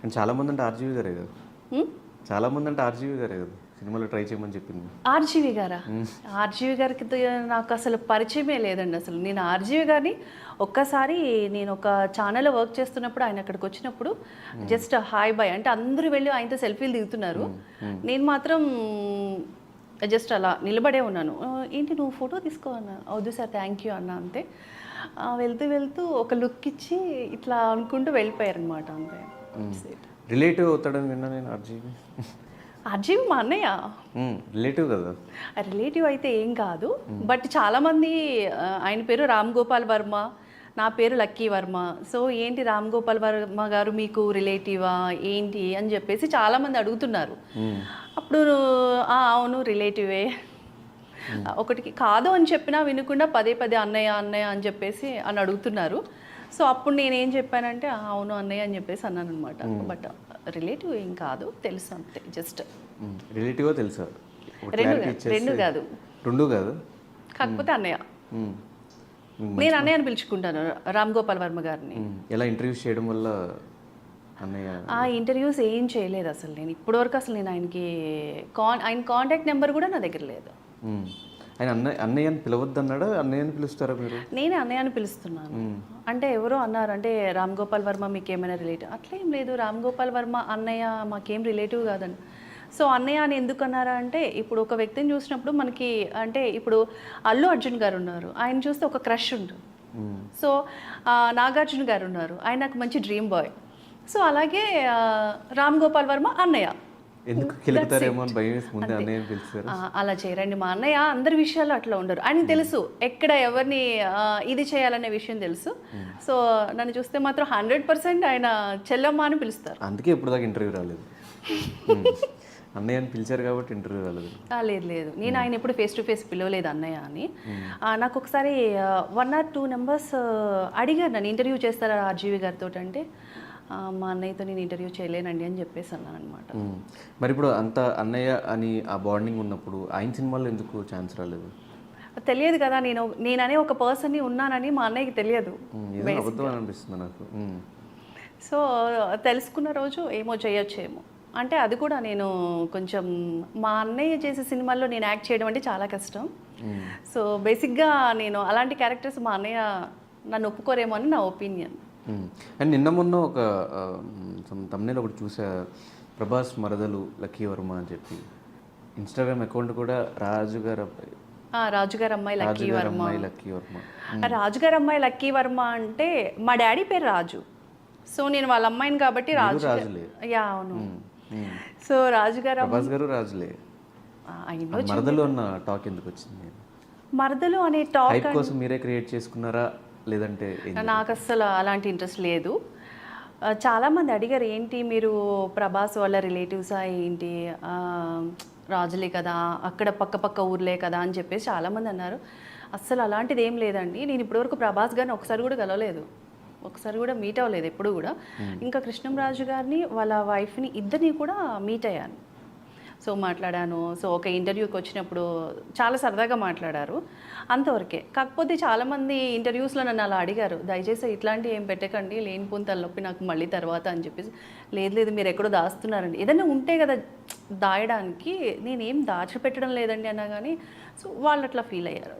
And చాలా మంది అంటే ఆర్జీవి గారే కదా? చాలా మంది అంటే ఆర్జీవి గారే కదా. సినిమాలో ట్రై చేయమని చెప్పింది. ఆర్జీవి గారా? ఆర్జీవి గారికి నాకు అసలు పరిచయమే లేదండి అసలు. నేను ఆర్జీవి గారిని ఒక్కసారి నేను ఒక ఛానల్లో వర్క్ చేస్తున్నప్పుడు ఆయన అక్కడికి వచ్చినప్పుడు జస్ట్ హాయ్ బాయ్ అంటే అందరూ వెళ్ళి ఆయనతో సెల్ఫీలు దిగుతున్నారు. నేను మాత్రం జస్ట్ అలా నిలబడే ఉన్నాను. "ఆ, ఏంటి నువ్వు ఫోటో తీసుకో అన్న? వద్దు సార్ థ్యాంక్ యూ అన్న అంతే. వెళ్తూ వెళ్తూ ఒక లుక్ ఇచ్చి ఇట్లా అనుకుంటూ వెళ్ళిపోయారనమాట అంతే. రిలేటివ్ అవుతాడని విన్నా నేను ఆర్జీవి ఆర్జీవి మా అన్నయ్య. రిలేటివ్ కదా? రిలేటివ్ అయితే ఏం కాదు. బట్ చాలామంది ఆయన పేరు రామ్ గోపాల్ వర్మ. నా పేరు లక్కీ వర్మ. సో ఏంటి రామ్ గోపాల్ వర్మ గారు మీకు రిలేటివా? ఏంటి? అని చెప్పేసి చాలామంది అడుగుతున్నారు. అప్పుడు "ఆ, అవును రిలేటివే. ఒకటికి కాదు అని చెప్పినా వినకుండా పదే పదే అన్నయ్య అన్నయ్య అని చెప్పేసి అని అడుగుతున్నారు. సో అప్పుడు నేనేం చెప్పానంటే "ఆ, అవును అన్నయ్య అని చెప్పేసి అన్నాను అనమాట బట్ రిలేటివ్ ఏం కాదు తెలుసు అంతే జస్ట్. రిలేటివో తెలుసా. రెండు కాదు, రెండు కాదు. కాకపోతే అన్నయ్య. నేను అన్నయ్య అని పిలుచుకుంటాను రామ్ గోపాల్ వర్మ గారిని. ఎలా ఇంటర్వ్యూస్ చేయడం వల్ల ఆ ఇంటర్వ్యూస్ ఏం చేయలేదు అసలు నేను. ఇప్పటివరకు అసలు నేను ఆయనకి కాన్ ఆయన కాంటాక్ట్ నెంబర్ కూడా నా దగ్గర లేదు. ఆయన అన్నయ్య అన్నయ్య అని పిలవద్దు అన్నాడా అన్నయ్య అని పిలుస్తారా మీరు? నేనే అన్నయ్య అని పిలుస్తున్నాను అంటే ఎవరో అన్నారు అంటే రామ్ గోపాల్ వర్మ మీకు ఏమైనా రిలేటివ్? అట్లా ఏం లేదు. రామ్ గోపాల్ వర్మ అన్నయ్య మాకేం రిలేటివ్ కాదండి సో అన్నయ్య అని ఎందుకు అన్నారా అంటే ఇప్పుడు ఒక వ్యక్తిని చూసినప్పుడు మనకి అంటే ఇప్పుడు అల్లు అర్జున్ గారు ఉన్నారు. ఆయన చూస్తే ఒక క్రష్ ఉంటుంది మ్మ్. సో నాగార్జున గారు ఉన్నారు. ఆయన నాకు మంచి డ్రీమ్ బాయ్. సో అలాగే రామ్ గోపాల్ వర్మ అన్నయ్య. ఎందుకు అని అని అలా చేయరండి మా అన్నయ్య. అందరి విషయాల్లో అట్లా ఉండరు. ఆయన తెలుసు ఎక్కడ ఎవరిని ఇది చేయాలనే విషయం తెలుసు. సో నన్ను చూస్తే మాత్రం హండ్రెడ్ పర్సెంట్ ఆయన చెల్లమ్మ అని పిలుస్తారు. అందుకే ఇప్పుడు దాకా ఇంటర్వ్యూ రాలేదు. అన్నయ్య అని పిలిచారు కాబట్టి ఇంటర్వ్యూ ఆ, లేదు లేదు. నేను ఆయన ఎప్పుడు ఫేస్ టు ఫేస్ పిలవలేదు అన్నయ్య అని. ఆ, నాకు ఒకసారి వన్ ఆర్ టూ నెంబర్స్ అడిగారు నన్ను. ఇంటర్వ్యూ చేస్తారా రాజీవి గారితో అంటే మా అన్నయ్యతో నేను ఇంటర్వ్యూ చేయలేనండి అని చెప్పేసి అన్నాను అనమాట మ్మ్. మరి ఇప్పుడు అంత అన్నయ్య అని ఆ బాండింగ్ ఉన్నప్పుడు ఆయన సినిమాలో ఎందుకు ఛాన్స్ రాలేదు? తెలియదు కదా నేను నేననే ఒక పర్సన్ని ఉన్నానని మా అన్నయ్యకి తెలియదు. అనిపిస్తుంది నాకు. సో తెలుసుకున్న రోజు ఏమో చేయొచ్చేమో. అంటే అది కూడా నేను కొంచెం మా అన్నయ్య చేసే సినిమాల్లో నేను యాక్ట్ చేయడం అంటే చాలా కష్టం. సో బేసిక్గా నేను అలాంటి క్యారెక్టర్స్ మా అన్నయ్య నన్ను ఒప్పుకోరేమో అని నా ఒపీనియన్. అండ్ నిన్న మొన్న ఒక తమ్నేలో ఒకటి చూసా ప్రభాస్ మరదలు లక్కీ వర్మ అని చెప్పి. ఇన్స్టాగ్రామ్ అకౌంట్ కూడా రాజు గారు అబ్బాయి. రాజుగారు అమ్మాయి లక్కీ వర్మ. రాజుగారు అమ్మాయి లక్కీ వర్మ అంటే మా డాడీ పేరు రాజు. సో నేను వాళ్ళ అమ్మాయిని కాబట్టి రాజు. యా అవును. సో రాజుగారు అమ్మ- ప్రభాస్ గారు రాజులే. మరదలు అన్న టాక్ ఎందుకు వచ్చింది? మరదలు అనే టాక్ కోసం మీరే క్రియేట్ చేసుకున్నారా? లేదంటే నాకు అస్సలు అలాంటి ఇంట్రెస్ట్ లేదు. చాలామంది అడిగారు ఏంటి మీరు ప్రభాస్ వాళ్ళ రిలేటివ్సా ఏంటి? రాజులే కదా అక్కడ పక్క పక్క ఊర్లే కదా అని చెప్పేసి చాలామంది అన్నారు. అస్సలు అలాంటిది ఏం లేదండి. నేను ఇప్పటివరకు ప్రభాస్ గారిని ఒకసారి కూడా కలవలేదు. ఒకసారి కూడా మీట్ అవ్వలేదు ఎప్పుడు కూడా. ఇంకా కృష్ణంరాజు గారిని వాళ్ళ వైఫ్ని ఇద్దరిని కూడా మీట్ అయ్యాను. సో మాట్లాడాను. సో ఒక ఇంటర్వ్యూకి వచ్చినప్పుడు చాలా సరదాగా మాట్లాడారు. అంతవరకే. కాకపోతే చాలామంది ఇంటర్వ్యూస్లో నన్ను అలా అడిగారు. దయచేసి ఇట్లాంటివి ఏం పెట్టకండి. లేనిపోని తలనొప్పి నాకు మళ్ళీ తర్వాత అని చెప్పేసి. లేదు లేదు మీరు ఎక్కడో దాస్తున్నారండి. ఏదైనా ఉంటే కదా దాయడానికి నేనేం దాచిపెట్టడం లేదండి అన్నా కానీ సో వాళ్ళు అట్లా ఫీల్ అయ్యారు.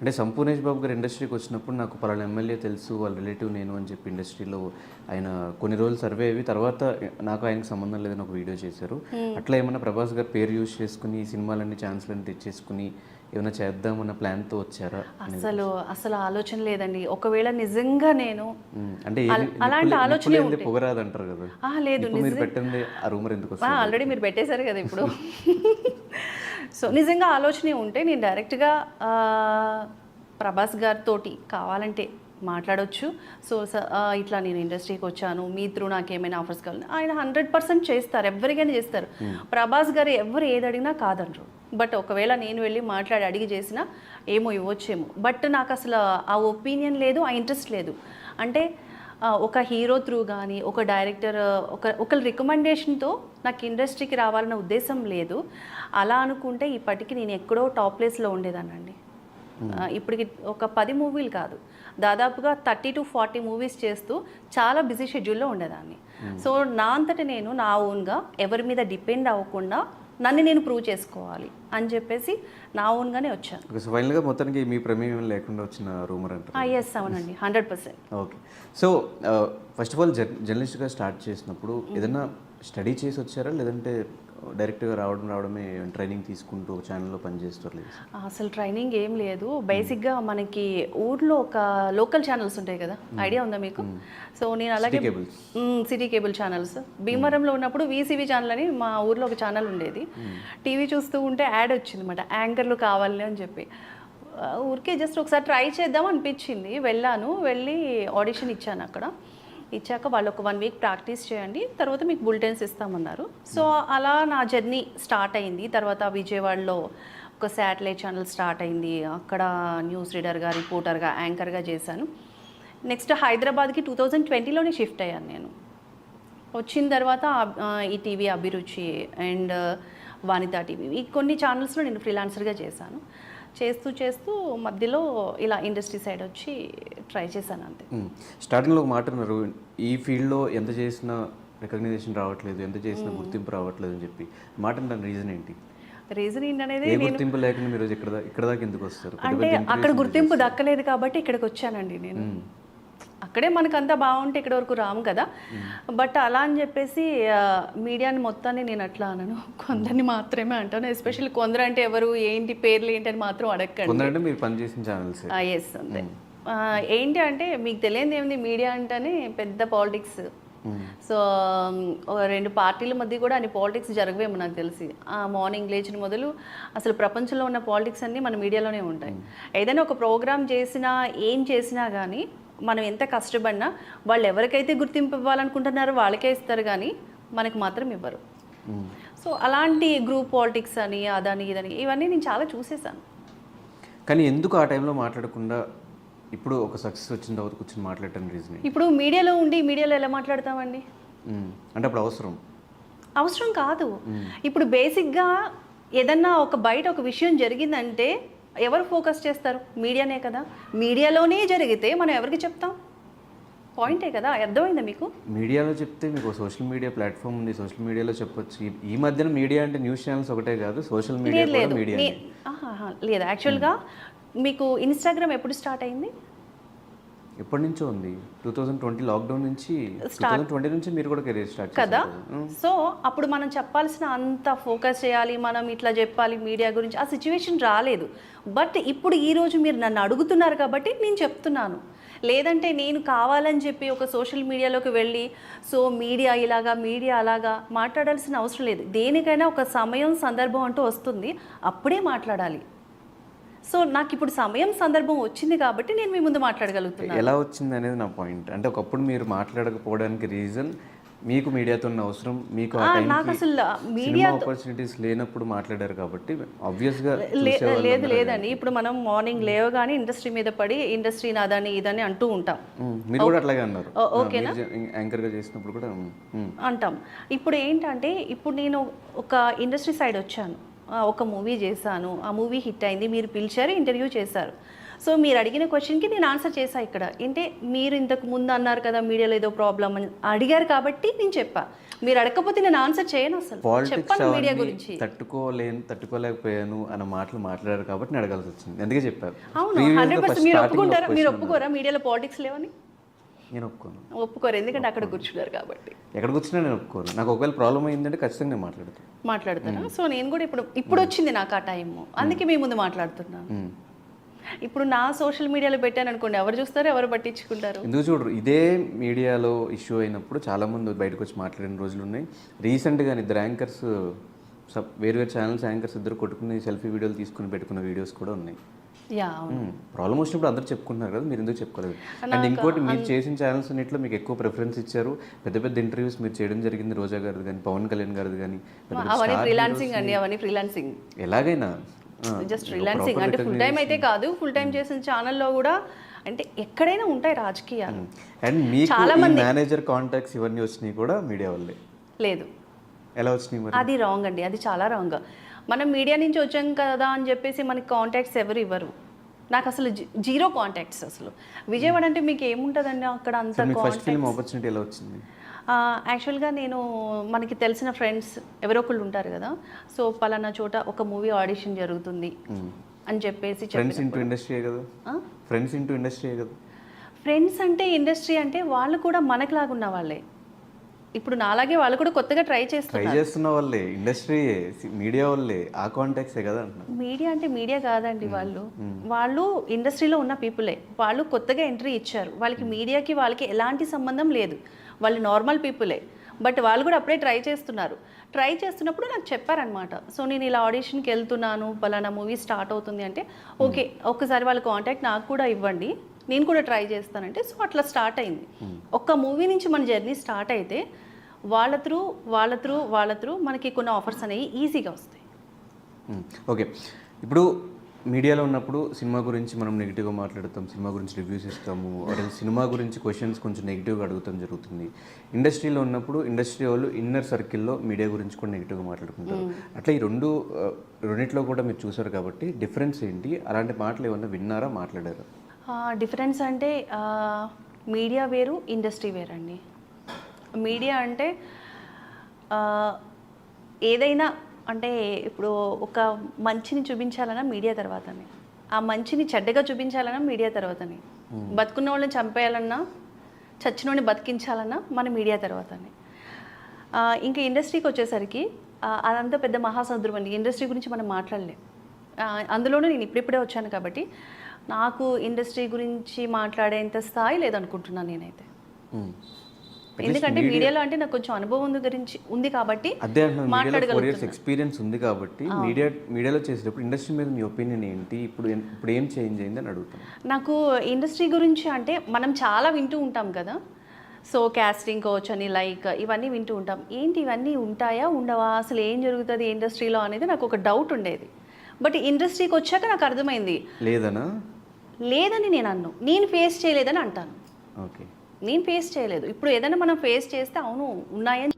అంటే సంపూర్ణేష్ బాబు గారు ఇండస్ట్రీకి వచ్చినప్పుడు నాకు పలానా ఎమ్మెల్యే తెలుసు వాళ్ళ రిలేటివ్ నేను అని చెప్పి ఇండస్ట్రీలో ఆయన కొన్ని రోజులు సర్వే అయ్యి తర్వాత నాకు ఆయనకు సంబంధం లేదని ఒక వీడియో చేశారు. అట్లా ఏమన్నా ప్రభాస్ గారు పేరు యూజ్ చేసుకుని సినిమాలన్నీ ఛాన్స్లన్నీ తెచ్చేసుకుని ఏమైనా చేద్దామన్న ప్లాన్తో వచ్చారా అసలు అసలు ఆలోచన లేదండి. ఒకవేళ నిజంగా నేను అంటే అల- అలాంటి ఆలోచనలే ఉంటాయి. పొగరాదు అంటారు కదా. లేదు మీరు పెట్టండి ఆ రూమర్ ఎందుకు ఆల్రెడీ మీరు పెట్టేశారు కదా ఇప్పుడు. సో నిజంగా ఆలోచనే ఉంటే నేను డైరెక్ట్గా ప్రభాస్ గారితోటి కావాలంటే మాట్లాడొచ్చు. సో ఇట్లా నేను ఇండస్ట్రీకి వచ్చాను మీ త్రూ నాకు ఏమైనా ఆఫర్స్ కావాలి ఆయన హండ్రెడ్ పర్సెంట్ చేస్తారు ఎవరికైనా చేస్తారు. ప్రభాస్ గారు ఎవరు ఏది అడిగినా కాదనరు బట్ ఒకవేళ నేను వెళ్ళి మాట్లాడి అడిగి చేసినా ఏమో ఇవ్వచ్చేమో. బట్ నాకు అసలు ఆ ఒపీనియన్ లేదు ఆ ఇంట్రెస్ట్ లేదు. అంటే ఒక హీరో త్రూ కానీ ఒక డైరెక్టర్ ఒక ఒకరి రికమెండేషన్తో నాకు ఇండస్ట్రీకి రావాలన్న ఉద్దేశం లేదు. అలా అనుకుంటే ఇప్పటికి నేను ఎక్కడో టాప్ ప్లేస్లో ఉండేదానండి ఇప్పటికి ఒక పది మూవీలు కాదు. దాదాపుగా థర్టీ టు ఫార్టీ మూవీస్ చేస్తూ చాలా బిజీ షెడ్యూల్లో ఉండేదాన్ని. సో నా అంతటి నేను నా ఓన్గా ఎవరి మీద డిపెండ్ అవ్వకుండా నన్ను నేను ప్రూవ్ చేసుకోవాలి అని చెప్పేసి నా ఓన్గానే వచ్చాను. సో ఫైనల్గా మొత్తానికి మీ ప్రమేయం లేకుండా వచ్చిన రూమర్ అంటారు. ఎస్ అవునండి. Hundred percent okay so first of all జర్ జర్నలిస్ట్గా స్టార్ట్ చేసినప్పుడు ఏదైనా స్టడీ చేసి వచ్చారా? లేదంటే డైరెక్ట్గా రావడం రావడమే ట్రైనింగ్ తీసుకుంటూ ఛానల్లో పనిచేస్తారు అసలు ట్రైనింగ్ ఏం లేదు. బేసిక్గా మనకి ఊర్లో ఒక లోకల్ ఛానల్స్ ఉంటాయి కదా. ఐడియా ఉందా మీకు? సో నేను అలాగే సిటీ కేబుల్ ఛానల్స్ భీమవరంలో ఉన్నప్పుడు వీసీవీ ఛానల్ అని మా ఊర్లో ఒక ఛానల్ ఉండేది. టీవీ చూస్తూ ఉంటే యాడ్ వచ్చింది అనమాట యాంకర్లు కావాలి అని చెప్పి. ఊరికే జస్ట్ ఒకసారి ట్రై చేద్దాం అనిపించింది. వెళ్ళాను. వెళ్ళి ఆడిషన్ ఇచ్చాను అక్కడ. ఇచ్చాక వాళ్ళు ఒక వన్ వీక్ ప్రాక్టీస్ చేయండి తర్వాత మీకు బులెటిన్స్ ఇస్తామన్నారు. సో అలా నా జర్నీ స్టార్ట్ అయింది. తర్వాత విజయవాడలో ఒక శాటిలైట్ ఛానల్ స్టార్ట్ అయింది. అక్కడ న్యూస్ రీడర్గా రిపోర్టర్గా యాంకర్గా చేశాను. నెక్స్ట్ హైదరాబాద్కి టూ థౌజండ్ ట్వంటీలోనే షిఫ్ట్ అయ్యాను నేను. వచ్చిన తర్వాత ఈ టీవీ అభిరుచి అండ్ వానితా టీవీ ఈ కొన్ని ఛానల్స్లో నేను ఫ్రీలాన్సర్గా చేశాను. చేస్తూ చేస్తూ మధ్యలో ఇలా ఇండస్ట్రీ సైడ్ వచ్చి ట్రై చేశాను అంతే. స్టార్టింగ్లో ఒక మాట అన్నారు ఈ ఫీల్డ్లో ఎంత చేసినా రికగ్నైజేషన్ రావట్లేదు ఎంత చేసినా గుర్తింపు రావట్లేదు అని చెప్పి. మాట రీజన్ ఏంటి? రీజన్ ఏంటనేది గుర్తింపు లేకుండా మీరు ఇక్కడ దాకా ఎందుకు వస్తారు? అంటే అక్కడ గుర్తింపు దక్కలేదు కాబట్టి ఇక్కడికి వచ్చానండి నేను. అక్కడే మనకు అంతా బాగుంటే ఇక్కడ వరకు రాము కదా. బట్ అలా అని చెప్పేసి మీడియాని మొత్తాన్ని నేను అట్లా అనను. కొందరిని మాత్రమే అంటాను. ఎస్పెషల్లీ కొందరు అంటే ఎవరు ఏంటి పేర్లు ఏంటి అని మాత్రం అడగండి కొందరంటే మీరు పనిచేసిన ఛానల్స్ ఎస్ అంతే. ఏంటి అంటే మీకు తెలియదు ఏముంది మీడియా అంటేనే పెద్ద పాలిటిక్స్ సో రెండు పార్టీల మధ్య కూడా అన్ని పాలిటిక్స్ జరగవేమో నాకు తెలిసి. ఆ మార్నింగ్ లేచిన మొదలు అసలు ప్రపంచంలో ఉన్న పాలిటిక్స్ అన్నీ మన మీడియాలోనే ఉంటాయి. ఏదైనా ఒక ప్రోగ్రామ్ చేసినా ఏం చేసినా కానీ మనం ఎంత కష్టపడినా వాళ్ళు ఎవరికైతే గుర్తింపు ఇవ్వాలనుకుంటున్నారో వాళ్ళకే ఇస్తారు కానీ మనకి మాత్రం ఇవ్వరు. సో అలాంటి గ్రూప్ పాలిటిక్స్ అని అదని ఇదని ఇవన్నీ నేను చాలా చూసేసాను కానీ ఎందుకు ఆ టైంలో మాట్లాడకుండా ఇప్పుడు ఒక సక్సెస్ వచ్చిన తర్వాత కూర్చొని మాట్లాడటం రీజన్ ఇప్పుడు మీడియాలో ఉండి మీడియాలో ఎలా మాట్లాడతామండి? అంటే అప్పుడు అవసరం. అవసరం కాదు. ఇప్పుడు బేసిక్గా ఏదన్నా ఒక బయట ఒక విషయం జరిగిందంటే ఎవరు ఫోకస్ చేస్తారు? మీడియానే కదా. మీడియాలోనే జరిగితే మనం ఎవరికి చెప్తాం? పాయింటే కదా. అర్థమైందా మీకు? మీడియాలో చెప్తే మీకు సోషల్ మీడియా ప్లాట్ఫామ్ ఉంది. సోషల్ మీడియాలో చెప్పొచ్చు. ఈ- మధ్యన మీడియా అంటే న్యూస్ ఛానల్స్ ఒకటే కాదు. సోషల్ మీడియా లేదు మీడియా లేదు. యాక్చువల్గా మీకు ఇన్స్టాగ్రామ్ ఎప్పుడు స్టార్ట్ అయింది? ఎప్పటి నుంచో ఉంది. టూ థౌజండ్ ట్వంటీ లాక్డౌన్ నుంచి ట్వంటీ నుంచి మీరు కూడా కెరీర్ స్టార్ట్ కదా? సో అప్పుడు మనం చెప్పాల్సిన అంత ఫోకస్ చేయాలి మనం ఇట్లా చెప్పాలి మీడియా గురించి ఆ సిచ్యువేషన్ రాలేదు. బట్ ఇప్పుడు ఈ రోజు మీరు నన్ను అడుగుతున్నారు కాబట్టి నేను చెప్తున్నాను. లేదంటే నేను కావాలని చెప్పి ఒక సోషల్ మీడియాలోకి వెళ్ళి సో మీడియా ఇలాగా మీడియా అలాగా మాట్లాడాల్సిన అవసరం లేదు. దేనికైనా ఒక సమయం సందర్భం అంటూ వస్తుంది. అప్పుడే మాట్లాడాలి. సో నాకు ఇప్పుడు సమయం సందర్భం వచ్చింది కాబట్టి నేను మీ ముందు మాట్లాడగలుగుతున్నాను. ఎలా వచ్చింది అనేది నా పాయింట్. అంటే ఒకప్పుడు మీరు మాట్లాడకపోవడానికి రీజన్ మీకు మీడియాతో ఉన్న అవసరం మీకు నాకు అసలు మీడియా ఆపర్చునిటీస్ లేనప్పుడు మాట్లాడారు కాబట్టి ఆబ్వియస్గా లేదు లేదండి. ఇప్పుడు మనం మార్నింగ్ లేవగానే ఇండస్ట్రీ మీద పడి ఇండస్ట్రీ నాదని ఇదని అంటూ ఉంటాం. మీరు కూడా అట్లాగే అన్నారు. ఓకేనా? యాంకర్గా చేసినప్పుడు కూడా అంటాం. ఇప్పుడు ఏంటంటే ఇప్పుడు నేను ఒక ఇండస్ట్రీ సైడ్ వచ్చాను. ఒక మూవీ చేశాను. ఆ మూవీ హిట్ అయింది. మీరు పిలిచారు ఇంటర్వ్యూ చేశారు. సో మీరు అడిగిన క్వశ్చన్కి నేను ఆన్సర్ చేశా ఇక్కడ. అంటే మీరు ఇంతకు ముందు అన్నారు కదా మీడియాలో ఏదో ప్రాబ్లం అని. అడిగారు కాబట్టి నేను చెప్పా. మీరు అడగకపోతే నేను ఆన్సర్ చేయను అసలు. చెప్పాను మీడియా గురించి. తట్టుకోలేను తట్టుకోలేకపోయాను అన్న మాటలు మాట్లాడారు కాబట్టి నేను అడగాల్సి వచ్చింది. అందుకే చెప్పారు? అవును హండ్రెడ్ పర్సెంట్ మీరు ఒప్పుకుంటారా? మీరు ఒప్పుకోరా? మీడియాలో పాలిటిక్స్ లేవని? నేను ఒప్పుకోను ఒప్పుకోరు ఎందుకంటే అక్కడ కూర్చున్నారు కాబట్టి. ఎక్కడికి వచ్చినా నేను ఒప్పుకోను నాకు ఒకవేళ ప్రాబ్లం అయిందంటే ఖచ్చితంగా నేను మాట్లాడతాను మాట్లాడతాను సో నేను కూడా ఇప్పుడు ఇప్పుడు వచ్చింది నాకు ఆ టైం అందుకే మీ ముందు మాట్లాడుతున్నాను. ఇప్పుడు నా సోషల్ మీడియాలో పెట్టాను అనుకోండి ఎవరు చూస్తారు ఎవరు పట్టించుకుంటారు? ఎందుకు చూడరు? ఇదే మీడియాలో ఇష్యూ అయినప్పుడు చాలా మంది బయటకు వచ్చి మాట్లాడిన రోజులు ఉన్నాయి రీసెంట్గా ఇద్దరు యాంకర్స్ సబ్ వేరు వేరు ఛానల్స్ యాంకర్స్ ఇద్దరు కొట్టుకుని సెల్ఫీ వీడియోలు తీసుకుని పెట్టుకున్న వీడియోస్ కూడా ఉన్నాయి. యా అవును. ప్రాబ్లం వచ్చినప్పుడు అందరూ చెప్పుకుంటున్నారు కదా మీరు ఎందుకు చెప్పుకోలేదు? అండ్ ఇంకోటి మీరు చేసిన ఛానల్స్ అన్నింటిలో మీకు ఎక్కువ ప్రిఫరెన్స్ ఇచ్చారు. పెద్ద పెద్ద ఇంటర్వ్యూస్ మీరు చేయడం జరిగింది రోజా గారిది కానీ పవన్ కళ్యాణ్ గారిది కానీ అవన్నీ ఫ్రీలాన్సింగ్ అండి అవన్నీ ఫ్రీలాన్సింగ్ ఎలాగైనా? జస్ట్ ఫ్రీలాన్సింగ్ అంటే ఫుల్ టైం. అయితే కాదు ఫుల్ టైం చేసిన ఛానల్లో కూడా అంటే ఎక్కడైనా ఉంటాయి రాజకీయాలు. అండ్ మీకు చాలా ఈ మేనేజర్ కాంటాక్ట్స్ ఇవన్నీ వచ్చినాయి కూడా మీడియా వల్లే. లేదు. ఎలా వచ్చినాయి అది రాంగ్ అండి అది చాలా రాంగ్ మనం మీడియా నుంచి వచ్చాం కదా అని చెప్పేసి మనకి కాంటాక్ట్స్ ఎవరు ఇవ్వరు. నాకు అసలు జీరో కాంటాక్ట్స్ అసలు. విజయవాడ అంటే మీకు ఏముంటుందండి అక్కడ అంత ఆపర్చునిటీ ఎలా వచ్చింది? యాక్చువల్గా నేను మనకి తెలిసిన ఫ్రెండ్స్ ఎవరో ఒకళ్ళు ఉంటారు కదా. సో పలానా చోట ఒక మూవీ ఆడిషన్ జరుగుతుంది అని చెప్పేసి ఫ్రెండ్స్ ఇంటూ ఇండస్ట్రీ కదా? ఫ్రెండ్స్ ఇంటూ ఇండస్ట్రీ కదా? ఫ్రెండ్స్ అంటే ఇండస్ట్రీ అంటే వాళ్ళు కూడా మనకులాగా ఉన్న వాళ్ళే. ఇప్పుడు నాలాగే వాళ్ళు కూడా కొత్తగా ట్రై ట్రై చేస్తున్నారు. చేస్తున్న వాళ్ళే ఇండస్ట్రీ మీడియా వాళ్ళే ఆ కాంటాక్ట్సే కదా మీడియా అంటే మీడియా కాదండి వాళ్ళు. వాళ్ళు ఇండస్ట్రీలో ఉన్న పీపులే. వాళ్ళు కొత్తగా ఎంట్రీ ఇచ్చారు. వాళ్ళకి మీడియాకి వాళ్ళకి ఎలాంటి సంబంధం లేదు. వాళ్ళు నార్మల్ పీపులే. బట్ వాళ్ళు కూడా అప్పుడే ట్రై చేస్తున్నారు. ట్రై చేస్తున్నప్పుడు నాకు చెప్పారనమాట సో నేను ఇలా ఆడిషన్కి వెళ్తున్నాను పలానా మూవీ స్టార్ట్ అవుతుంది అంటే ఓకే ఒక్కసారి వాళ్ళ కాంటాక్ట్ నాకు కూడా ఇవ్వండి. నేను కూడా ట్రై చేస్తానంటే సో అట్లా స్టార్ట్ అయింది. ఒక్క మూవీ నుంచి మన జర్నీ స్టార్ట్ అయితే వాళ్ళ త్రూ వాళ్ళ త్రూ వాళ్ళ త్రూ మనకి కొన్ని ఆఫర్స్ అనేవి ఈజీగా వస్తాయి. ఓకే ఇప్పుడు మీడియాలో ఉన్నప్పుడు సినిమా గురించి మనం నెగిటివ్గా మాట్లాడతాం సినిమా గురించి రివ్యూస్ ఇస్తాము సినిమా గురించి క్వశ్చన్స్ కొంచెం నెగిటివ్గా అడుగుతాం జరుగుతుంది. ఇండస్ట్రీలో ఉన్నప్పుడు ఇండస్ట్రీ వాళ్ళు ఇన్నర్ సర్కిల్లో మీడియా గురించి కూడా నెగిటివ్గా మాట్లాడుకుంటారు. అట్లా ఈ రెండు రెండిట్లో కూడా మీరు చూసారు కాబట్టి డిఫరెన్స్ ఏంటి? అలాంటి మాటలు ఏమన్నా విన్నారా మాట్లాడారా? డిఫరెన్స్ అంటే మీడియా వేరు ఇండస్ట్రీ వేరండి. మీడియా అంటే ఏదైనా అంటే ఇప్పుడు ఒక మంచిని చూపించాలన్నా మీడియా తర్వాతనే. ఆ మంచిని చెడ్డగా చూపించాలన్నా మీడియా తర్వాతనే. బతుకున్న వాళ్ళని చంపేయాలన్నా చచ్చినోడిని బతికించాలన్నా మన మీడియా తర్వాతనే. ఇంకా ఇండస్ట్రీకి వచ్చేసరికి అదంతా పెద్ద మహాసముద్రం అండి. ఇండస్ట్రీ గురించి మనం మాట్లాడలేం. అందులోనూ నేను ఇప్పుడిప్పుడే వచ్చాను కాబట్టి నాకు ఇండస్ట్రీ గురించి మాట్లాడేంత స్థాయి లేదనుకుంటున్నాను నేనైతే. ఎందుకంటే మీడియాలో అంటే నాకు కొంచెం అనుభవం ఉంది గురించి ఉంది కాబట్టి అదే అంటున్నాను ఇయర్స్. ఎక్స్పీరియన్స్ ఉంది కాబట్టి మీడియా మీడియాలో చేసేటప్పుడు ఇండస్ట్రీ మీద మీ ఒపీనియన్ ఏంటి? ఇప్పుడు ఇప్పుడు ఏం చేంజ్ అయింది అని అడుగుతాను నాకు ఇండస్ట్రీ గురించి అంటే మనం చాలా వింటూ ఉంటాం కదా. సో క్యాస్టింగ్ కోచ్ అని లైక్ ఇవన్నీ వింటూ ఉంటాం. ఏంటి ఇవన్నీ ఉంటాయా ఉండవా? అసలు ఏం జరుగుతుంది ఇండస్ట్రీలో అనేది నాకు ఒక డౌట్ ఉండేది. బట్ ఇండస్ట్రీకి వచ్చాక నాకు అర్థమైంది. లేదనా? లేదని నేను అన్ను. నేను ఫేస్ చేయలేదని అంటాను. ఓకే నేను ఫేస్ చేయలేదు. ఇప్పుడు ఏదైనా మనం ఫేస్ చేస్తే అవును ఉన్నాయని